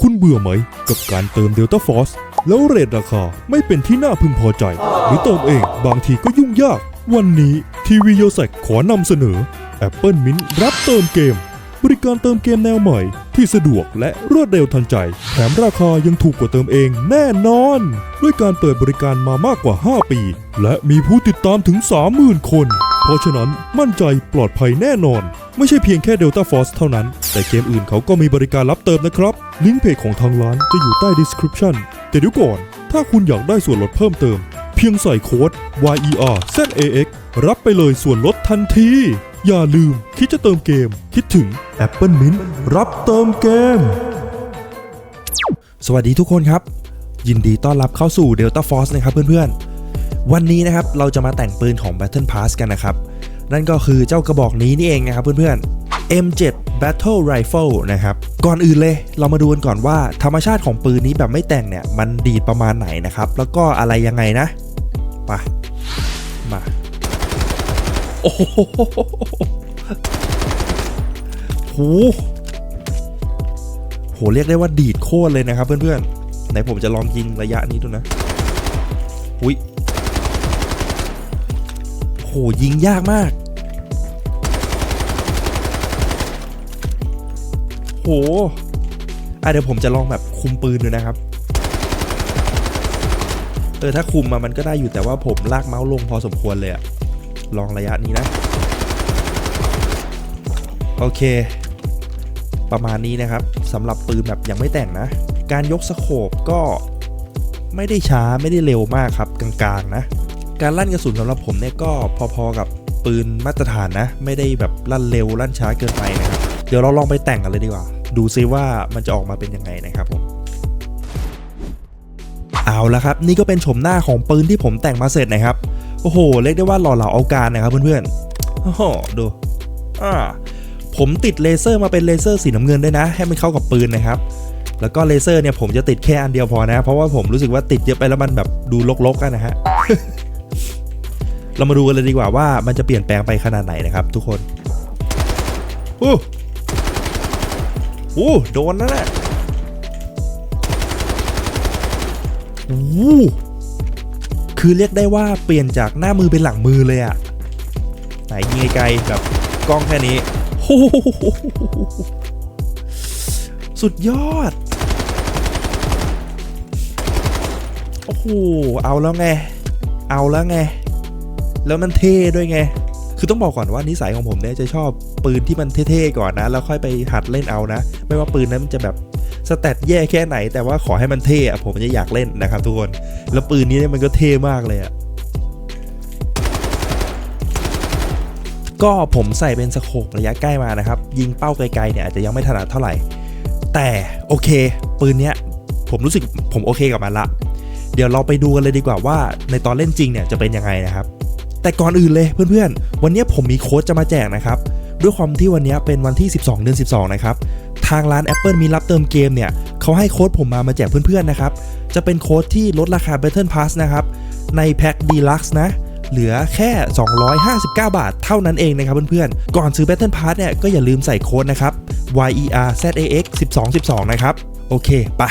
คุณเบื่อไหม กับการเติม Delta Force แล้วเรทราคาไม่เป็นที่น่าพึงพอใจ หรือเติมเองบางทีก็ยุ่งยาก วันนี้ทีวีโยแซกขอนำเสนอ Apple Mint รับเติมเกม บริการเติมเกมแนวใหม่ ที่สะดวกและรวดเร็วทันใจ แถมราคายังถูกกว่าเติมเองแน่นอน ด้วยการเปิดบริการมามากกว่า 5 ปี และมีผู้ติดตามถึง 30,000 คน เพราะฉะนั้นมั่นใจปลอดภัยแน่นอน ไม่ใช่เพียงแค่ Delta Force เท่านั้น แต่เกมอื่นเขาก็มีบริการรับเติมนะครับ ลิงก์เพจของทางร้านจะอยู่ใต้ description แต่เดี๋ยวก่อน ถ้าคุณอยากได้ส่วนลดเพิ่มเติม เพียงใส่โค้ด YER ZAX รับไปเลยส่วนลดทันที อย่าลืมคิดจะเติมเกม คิดถึง Apple Mint รับเติมเกม สวัสดีทุกคนครับ ยินดีต้อนรับเข้าสู่ Delta Force นะครับเพื่อนๆ วันนี้นะครับเราจะมาแต่งปืนของ Battle Pass กันนะครับ นั่นก็คือเจ้ากระบอกนี้นี่เองนะครับเพื่อนๆ M7 Battle Rifle นะครับ ก่อนอื่นเลยเรามาดูกันก่อนว่าธรรมชาติของปืนนี้แบบไม่แต่งเนี่ย มันดีดประมาณไหนนะครับ แล้วก็อะไรยังไงนะไปมาโอ้โหโหโหเรียกได้ว่าดีดโคตรเลยนะครับเพื่อนๆไหนผมจะลองยิงระยะนี้ดูนะหุย หยิงยากมาก โหอะเดี๋ยวผมจะลองแบบคุมปืนดูนะครับ เออถ้าคุมมามันก็ได้อยู่แต่ว่าผมลากเมาส์ลงพอสมควรเลยอะลองระยะนี้นะ โอเค ประมาณนี้นะครับสำหรับปืนแบบยังไม่แต่งนะ การยกสโคปก็ไม่ได้ช้าไม่ได้เร็วมากครับกลางๆนะ การลั่นกระสุนสำหรับผมเนี่ยก็พอๆกับปืนมาตรฐานนะ ไม่ได้แบบลั่นเร็วลั่นช้าเกินไปนะครับ เดี๋ยวเราลองไปแต่งกันเลยดีกว่า ดูซิว่ามันจะออกมาเป็นยังไงนะครับผมเอาละครับ นี่ก็เป็นโฉมหน้าของปืนที่ผมแต่งมาเสร็จนะครับ โอ้โหเรียกได้ว่าหล่อเหลาเอาการนะครับเพื่อนๆโอ้โหดูอ่าผมติดเลเซอร์มาเป็นเลเซอร์สีน้ำเงินด้วยนะ ให้มันเข้ากับปืนนะครับ แล้วก็เลเซอร์เนี่ยผมจะติดแค่อันเดียวพอนะ เพราะว่าผมรู้สึกว่าติดเยอะไปแล้วมันแบบดูลกๆกันนะฮะ เรามาดูกันเลยดีกว่าว่ามันจะเปลี่ยนแปลงไปขนาดไหนนะครับทุกคนโอู้อู้โดนนั่นแหละอู้คือเรียกได้ว่าเปลี่ยนจากหน้ามือเป็นหลังมือเลยอะไหนยิงไกลๆแบบกล้องแค่นี้โอ้สุดยอด โอ้โห เอาแล้วไง เอาแล้วไง แล้วมันเท่ด้วยไง คือต้องบอกก่อนว่านิสัยของผมเนี่ยจะชอบปืนที่มันเท่ๆก่อนนะ แล้วค่อยไปหัดเล่นเอานะ ไม่ว่าปืนนั้นมันจะแบบสแตทแย่แค่ไหน แต่ว่าขอให้มันเท่อะผมจะอยากเล่นนะครับทุกคน แล้วปืนนี้เนี่ยมันก็เท่มากเลยอะก็ผมใส่เป็นสโคประยะใกล้มานะครับ ยิงเป้าไกลๆเนี่ยอาจจะยังไม่ถนัดเท่าไหร่ แต่โอเค ปืนเนี้ยผมรู้สึกผมโอเคกับมันละ เดี๋ยวเราไปดูกันเลยดีกว่าว่าในตอนเล่นจริงเนี่ยจะเป็นยังไงนะครับ แต่ก่อนอื่นเลยเพื่อนๆ วันนี้ผมมีโค้ดจะมาแจกนะครับ ด้วยความที่วันนี้เป็นวันที่ 12 เดือน 12 นะครับ ทางร้าน Apple มีรับเติมเกมเนี่ยเขาให้โค้ดผมมามาแจกเพื่อนๆนะครับ จะเป็นโค้ดที่ลดราคา Battle Pass นะครับ ในแพ็ค Deluxe นะเหลือแค่ 259 บาทเท่านั้นเองนะครับเพื่อนๆ ก่อนซื้อ Battle Pass เนี่ยก็อย่าลืมใส่โค้ดนะครับ YER ZAX 1212 นะครับ โอเคปะ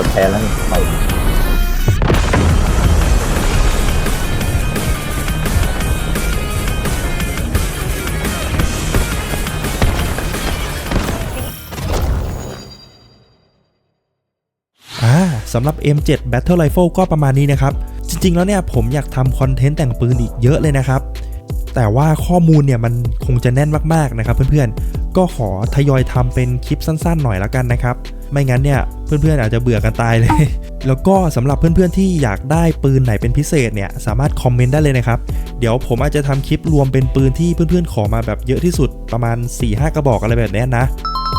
เฮ้ยมันจะแพ้แล้วนี่เอาอ่าสำหรับ M7 Battle Rifle ก็ประมาณนี้นะครับ จริงๆ แล้วเนี่ยผมอยากทำคอนเทนต์แต่งปืนอีกเยอะเลยนะครับ แต่ว่าข้อมูลเนี่ยมันคงจะแน่นมากๆนะครับเพื่อนๆ ก็ขอทยอยทำเป็นคลิปสั้นๆ หน่อยแล้วกันนะครับ ไม่งั้นเนี่ยเพื่อนๆอาจจะเบื่อกันตายเลย แล้วก็สำหรับเพื่อนๆที่อยากได้ปืนไหนเป็นพิเศษเนี่ยสามารถคอมเมนต์ได้เลยนะครับ เดี๋ยวผมอาจจะทำคลิปรวมเป็นปืนที่เพื่อนๆขอมาแบบเยอะที่สุดประมาณ 4-5 กระบอกอะไรแบบนี้นะ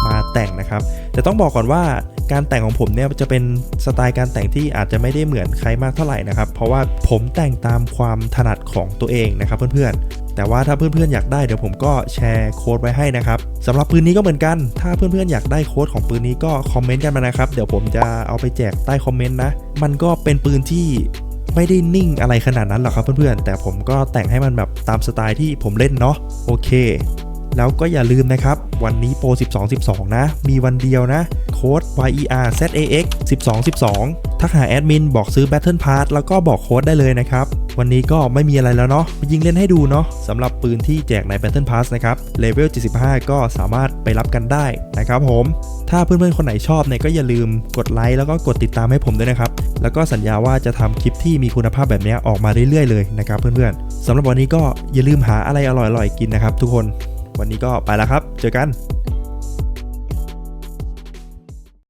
มาแต่งนะครับ แต่ต้องบอกก่อนว่า การแต่งของผมเนี่ยจะเป็นสไตล์การแต่งที่อาจจะไม่ได้เหมือนใครมากเท่าไหร่นะครับ เพราะว่าผมแต่งตามความถนัดของตัวเองนะครับเพื่อนๆ แต่ว่าถ้าเพื่อนๆอยากได้เดี๋ยวผมก็แชร์โค้ดไว้ให้นะครับสำหรับปืนนี้ก็เหมือนกัน ถ้าเพื่อนๆอยากได้โค้ดของปืนนี้ก็คอมเมนต์กันมานะครับ เดี๋ยวผมจะเอาไปแจกใต้คอมเมนต์นะ มันก็เป็นปืนที่ไม่ได้นิ่งอะไรขนาดนั้นหรอกครับเพื่อนๆ แต่ผมก็แต่งให้มันแบบตามสไตล์ที่ผมเล่นเนาะโอเค แล้วก็อย่าลืมนะครับ วันนี้โปร 12 12 นะ มีวันเดียวนะ โค้ด YER ZAX 12 12 ทักหาแอดมินบอกซื้อ Battle Pass แล้วก็บอกโค้ดได้เลยนะครับ วันนี้ก็ไม่มีอะไรแล้วเนาะยิงเล่นให้ดูเนาะสำหรับปืนที่แจกใน Battle Pass นะครับเลเวล 75 ก็สามารถไปรับกันได้นะครับผม ถ้าเพื่อนๆ คนไหนชอบเนี่ยก็อย่าลืมกดไลค์แล้วก็กดติดตามให้ผมด้วยนะครับ แล้วก็สัญญาว่าจะทำคลิปที่มีคุณภาพแบบนี้ออกมาเรื่อยๆเลยนะครับเพื่อนๆสำหรับวันนี้ก็อย่าลืมหาอะไรอร่อยๆกินนะครับทุกคน วันนี้ก็ไปแล้วครับ เจอกัน